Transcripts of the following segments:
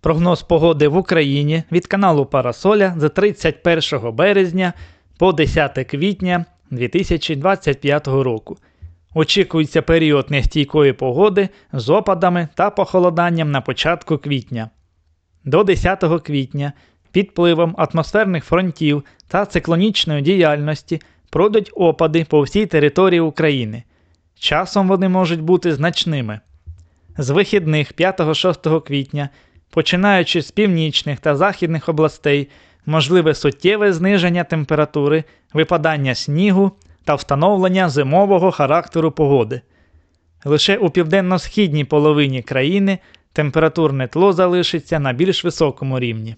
Прогноз погоди в Україні від каналу Парасоля з 31 березня по 10 квітня 2025 року. Очікується період нестійкої погоди з опадами та похолоданням на початку квітня. До 10 квітня під впливом атмосферних фронтів та циклонічної діяльності пройдуть опади по всій території України. Часом вони можуть бути значними. З вихідних 5-6 квітня, починаючи з північних та західних областей, можливе суттєве зниження температури, випадання снігу та встановлення зимового характеру погоди. Лише у південно-східній половині країни температурне тло залишиться на більш високому рівні.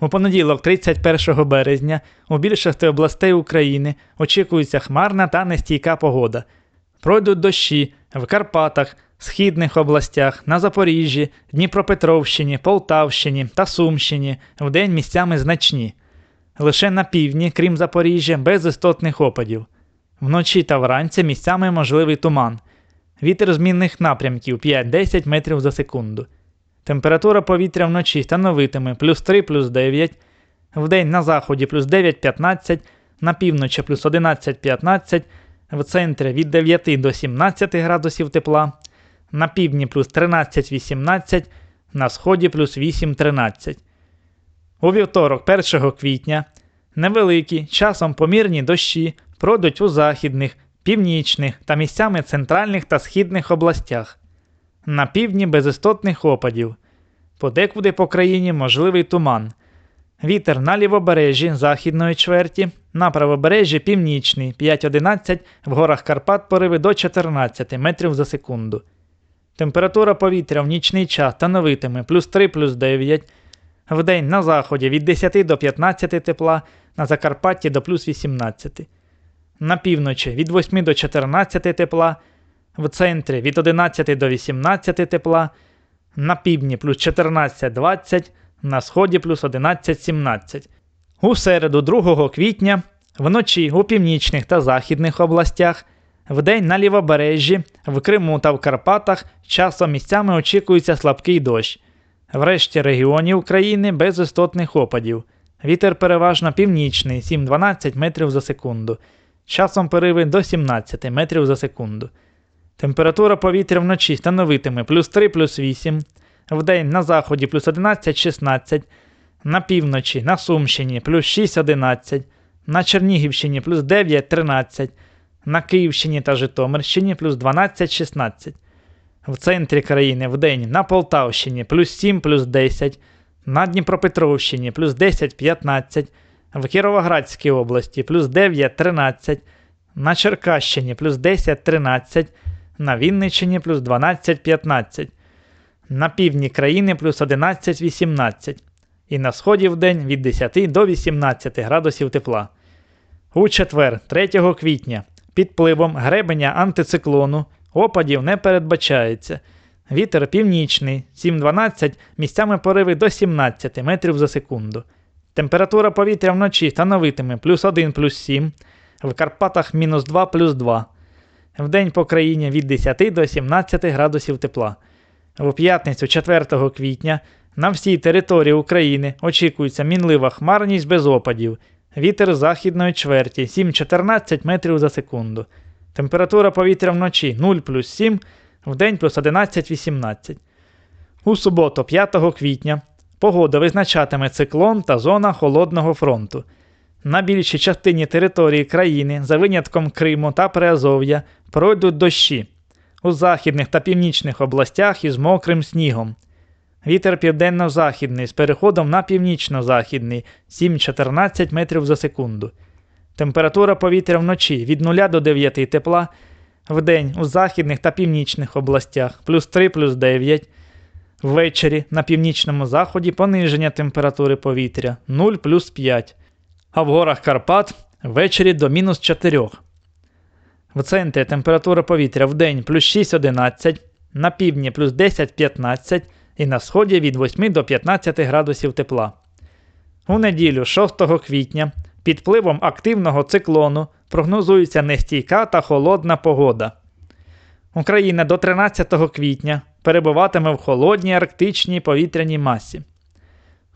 У понеділок, 31 березня, у більшості областей України очікується хмарна та нестійка погода. Пройдуть дощі в Карпатах, східних областях, на Запоріжжі, Дніпропетровщині, Полтавщині та Сумщині, вдень місцями значні. Лише на півдні, крім Запоріжжя, без істотних опадів. Вночі та вранці місцями можливий туман. Вітер змінних напрямків 5-10 метрів за секунду. Температура повітря вночі становитиме плюс 3 плюс 9, вдень на заході плюс 9-15, на півночі плюс 11-15, в центрі від 9 до 17 градусів тепла, на півдні плюс 13-18, на сході плюс 8-13. У вівторок 1 квітня невеликі, часом помірні дощі пройдуть у західних, північних та місцями центральних та східних областях. На півдні без істотних опадів. Подекуди по країні можливий туман. Вітер на лівобережжі західної чверті, на правобережжі північний 5-11, в горах Карпат пориви до 14 метрів за секунду. Температура повітря в нічний час становитиме плюс 3 плюс 9, вдень на заході від 10 до 15 тепла, на Закарпатті до плюс 18. На півночі від 8 до 14 тепла, в центрі від 11 до 18 тепла, на півдні плюс 14-20, на сході плюс 11-17. У середу 2 квітня вночі у північних та західних областях, вдень на лівобережжі, в Криму та в Карпатах часом місцями очікується слабкий дощ. В решті регіонів України без істотних опадів. Вітер переважно північний 7-12 метрів за секунду. Часом пориви до 17 метрів за секунду. Температура повітря вночі становитиме плюс 3 плюс 8, вдень на заході плюс 11-16, на півночі на Сумщині плюс 6-11, на Чернігівщині плюс 9-13, на Київщині та Житомирщині плюс 12-16, в центрі країни вдень на Полтавщині плюс 7 плюс 10, на Дніпропетровщині плюс 10-15, в Кіровоградській області плюс 9-13, на Черкащині плюс 10-13, на Вінниччині плюс 12-15, на півдні країни плюс 11-18 і на сході в день від 10 до 18 градусів тепла. У четвер, 3 квітня, під впливом гребеня антициклону опадів не передбачається. Вітер північний 7-12, місцями пориви до 17 метрів за секунду. Температура повітря вночі становитиме плюс 1 плюс 7, в Карпатах мінус 2 плюс 2. Вдень по країні від 10 до 17 градусів тепла. В п'ятницю 4 квітня на всій території України очікується мінлива хмарність без опадів. Вітер західної чверті 7-14 метрів за секунду. Температура повітря вночі 0 плюс 7, вдень плюс 11-18. У суботу, 5 квітня, погода визначатиме циклон та зона холодного фронту. На більшій частині території країни, за винятком Криму та Приазов'я, пройдуть дощі у західних та північних областях із мокрим снігом. Вітер південно-західний з переходом на північно-західний 7-14 метрів за секунду. Температура повітря вночі від 0 до 9 тепла, вдень у західних та північних областях плюс 3 плюс 9. Ввечері на північному заході пониження температури повітря 0 плюс 5, а в горах Карпат ввечері до мінус 4. В центрі температура повітря в день плюс 6-11, на півдні плюс 10-15 і на сході від 8 до 15 градусів тепла. У неділю 6 квітня під впливом активного циклону прогнозується нестійка та холодна погода. Україна до 13 квітня перебуватиме в холодній арктичній повітряній масі.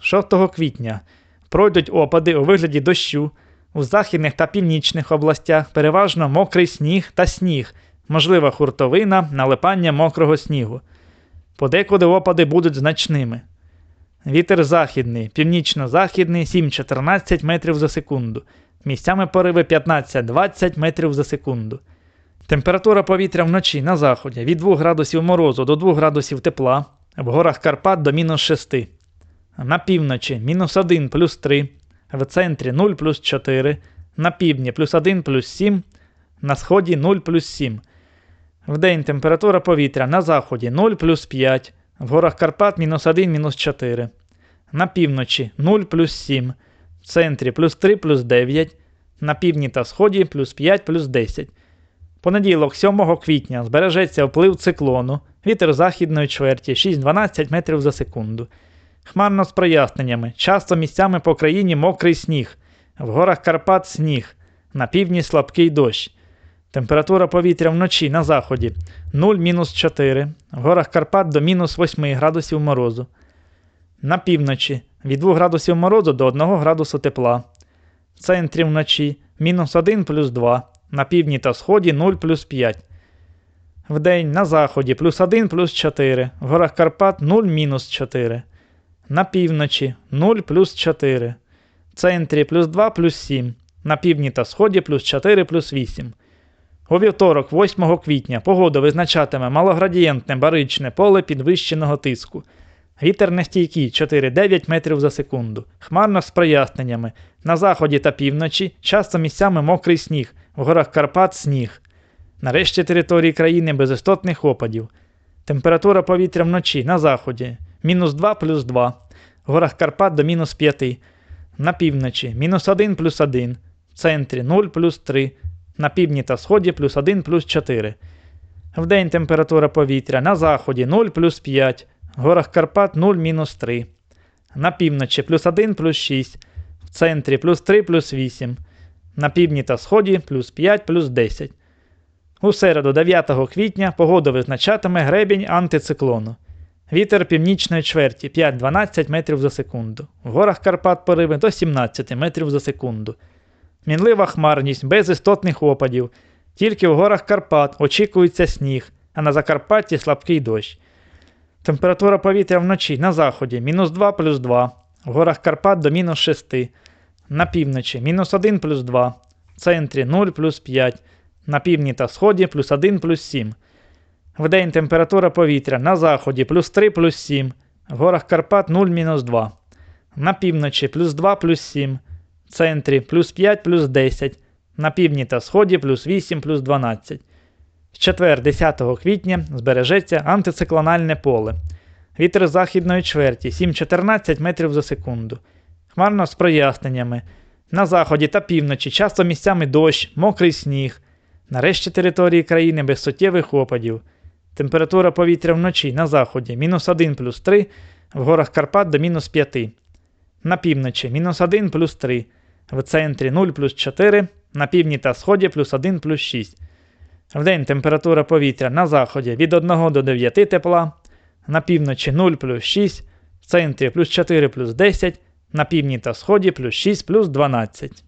6 квітня пройдуть опади у вигляді дощу. У західних та північних областях переважно мокрий сніг та сніг, можлива хуртовина, налипання мокрого снігу. Подекуди опади будуть значними. Вітер західний, північно-західний 7-14 метрів за секунду. Місцями пориви 15-20 метрів за секунду. Температура повітря вночі на заході від 2 градусів морозу до 2 градусів тепла, в горах Карпат до мінус 6. На півночі мінус 1 плюс 3, в центрі 0 плюс 4, на півдні плюс 1 плюс 7, на сході 0 плюс 7. Вдень температура повітря на заході 0 плюс 5, в горах Карпат мінус 1 мінус 4. На півночі 0 плюс 7, в центрі плюс 3 плюс 9, на півдні та сході плюс 5 плюс 10. Понеділок, 7 квітня, збережеться вплив циклону, вітер західної чверті 6-12 метрів за секунду. Хмарно з проясненнями, часто місцями по країні мокрий сніг, в горах Карпат сніг, на півдні слабкий дощ. Температура повітря вночі на заході 0-4, в горах Карпат до мінус 8 градусів морозу. На півночі від 2 градусів морозу до 1 градусу тепла. В центрі вночі мінус 1 плюс 2, на півдні та сході 0 плюс 5. Вдень на заході плюс 1 плюс 4, в горах Карпат 0 мінус 4. На півночі 0 плюс 4. В центрі плюс 2 плюс 7. На півдні та сході плюс 4 плюс 8. У вівторок, 8 квітня, погода визначатиме малоградієнтне баричне поле підвищеного тиску. Вітер нестійкий 4-9 метрів за секунду. Хмарно з проясненнями. На заході та півночі часто місцями мокрий сніг, в горах Карпат сніг. Нарешті території країни без істотних опадів. Температура повітря вночі на заході мінус 2 плюс 2, в горах Карпат до мінус 5, на півночі мінус 1 плюс 1, в центрі 0 плюс 3, на півдні та сході плюс 1 плюс 4. Вдень температура повітря на заході 0 плюс 5, в горах Карпат 0 мінус 3, на півночі плюс 1 плюс 6, в центрі плюс 3 плюс 8, на півдні та сході плюс 5 плюс 10. У середу 9 квітня погода визначатиме гребінь антициклону. Вітер північної чверті 5-12 метрів за секунду. В горах Карпат пориви до 17 метрів за секунду. Мінлива хмарність без істотних опадів. Тільки в горах Карпат очікується сніг, а на Закарпатті слабкий дощ. Температура повітря вночі на заході мінус 2 плюс 2, в горах Карпат до мінус 6, на півночі мінус 1 плюс 2, в центрі 0 плюс 5, на півдні та сході плюс 1 плюс 7. Вдень температура повітря на заході плюс 3 плюс 7, в горах Карпат 0 мінус 2, на півночі плюс 2 плюс 7, в центрі плюс 5 плюс 10, на півдні та сході плюс 8 плюс 12. В четвер, 10 квітня, збережеться антициклональне поле. Вітер західної чверті 7-14 метрів за секунду. Хмарно з проясненнями. На заході та півночі часто місцями дощ, мокрий сніг. Нарешті території країни без суттєвих опадів. Температура повітря вночі на заході мінус 1 плюс 3, в горах Карпат до мінус 5. На півночі мінус 1 плюс 3, в центрі 0 плюс 4, на півдні та сході плюс 1 плюс 6. Вдень температура повітря на заході від 1 до 9 тепла, на півночі 0 плюс 6, в центрі плюс 4 плюс 10, на півдні та сході плюс 6 плюс 12.